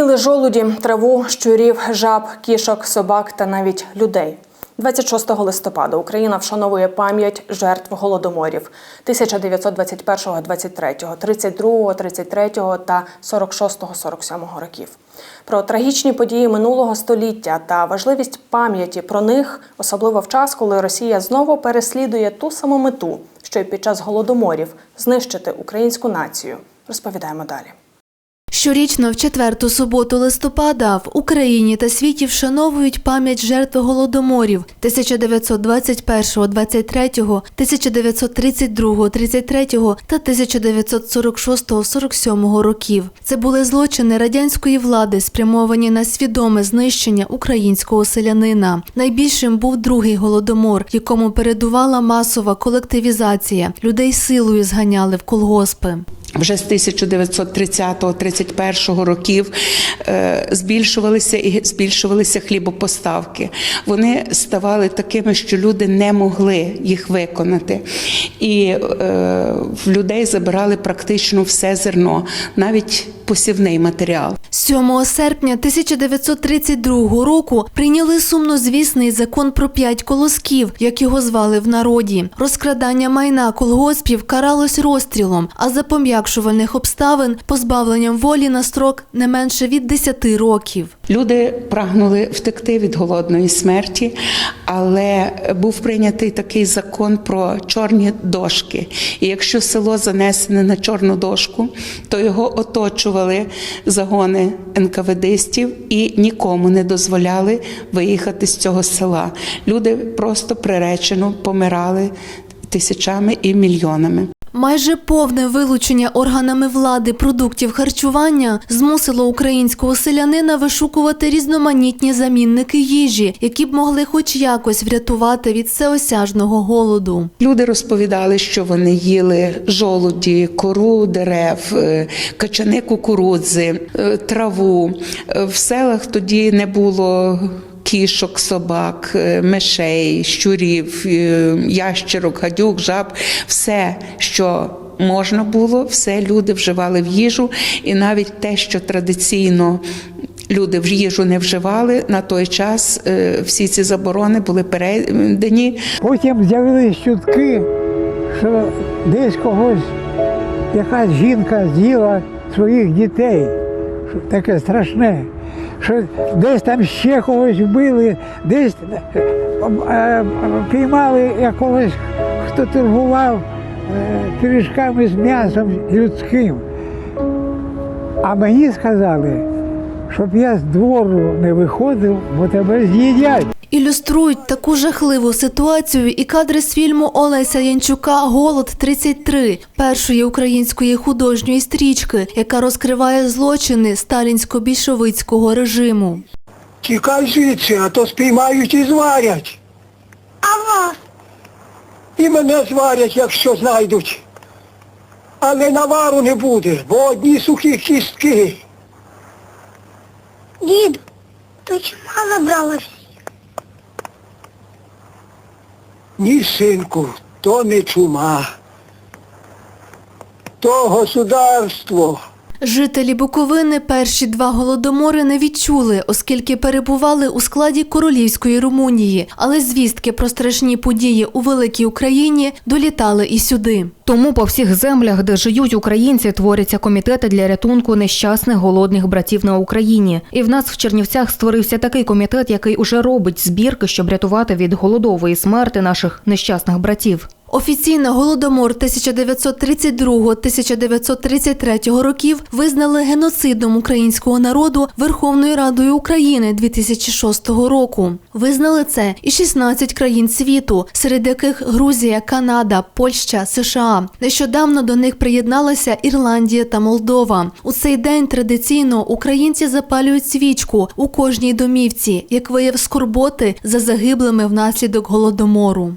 Їли жолуді, траву, щурів, жаб, кішок, собак та навіть людей. 26 листопада Україна вшановує пам'ять жертв голодоморів 1921, 23, 32, 33 та 46, 47 років. Про трагічні події минулого століття та важливість пам'яті про них, особливо в час, коли Росія знову переслідує ту саму мету, що й під час голодоморів знищити українську націю. Розповідаємо далі. Щорічно в четверту суботу листопада в Україні та світі вшановують пам'ять жертв голодоморів 1921, 23, 1932, 33 та 1946, 47 років. Це були злочини радянської влади, спрямовані на свідоме знищення українського селянина. Найбільшим був другий голодомор, якому передувала масова колективізація. Людей силою зганяли в колгоспи. Вже з 1930-31 років е, збільшувалися і збільшувалися хлібопоставки. Вони ставали такими, що люди не могли їх виконати. І е, в людей забирали практично все зерно, навіть посівний матеріал. 7 серпня 1932 року прийняли сумнозвісний закон про п'ять колосків, як його звали в народі. Розкрадання майна колгоспів каралось розстрілом, а за пом'якшувальних обставин позбавленням волі на строк не менше від 10 років. Люди прагнули втекти від голодної смерті, але був прийнятий такий закон про чорні дошки. І якщо село занесене на чорну дошку, то його оточували загони НКВДстів і нікому не дозволяли виїхати з цього села. Люди просто приречено помирали тисячами і мільйонами. Майже повне вилучення органами влади продуктів харчування змусило українського селянина вишукувати різноманітні замінники їжі, які б могли хоч якось врятувати від всеосяжного голоду. Люди розповідали, що вони їли жолуді, кору дерев, е, качани кукурудзи, е, траву. Е, В селах тоді не було. Кішок, собак, е, мишей, щурів, е, ящерок, гадюк, жаб все, що можна було, все люди вживали в їжу, і навіть те, що традиційно люди в їжу не вживали, на той час е, всі ці заборони були передані Потім з'явились чутки, що десь когось якась жінка з'їла своїх дітей. Таке страшне. Що десь там ще когось вбили, десь е, е, піймали якогось, хто торгував е, пиріжками з м'ясом людським. А мені сказали, щоб я з двору не виходив, бо тебе з'їдять. Ілюструють таку жахливу ситуацію і кадри з фільму Олеся Янчука Голод 33 першої української художньої стрічки, яка розкриває злочини сталінсько-більшовицького режиму. Тікай звідси, а то спіймають і зварять. А вас? І мене зварять, якщо знайдуть. Але навару не буде, бо одні сухі кістки. Дід, то чума забралась? Ні, синку, то не чума. То государство. Жителі Буковини перші два голодомори не відчули, оскільки перебували у складі королівської Румунії, але звістки про страшні події у великій Україні долітали і сюди. Тому по всіх землях, де живуть українці, творяться комітети для рятунку нещасних голодних братів на Україні. І в нас в Чернівцях створився такий комітет, який уже робить збірки, щоб рятувати від голодової смерти наших нещасних братів. Офіційно голодомор 1932-1933 років визнали геноцидом українського народу Верховною Радою України 2006 року. Визнали це і 16 країн світу, серед яких Грузія, Канада, Польща, США. Нещодавно до них приєдналися Ірландія та Молдова. У цей день традиційно українці запалюють свічку у кожній домівці, як вияв скорботи за загиблими внаслідок голодомору.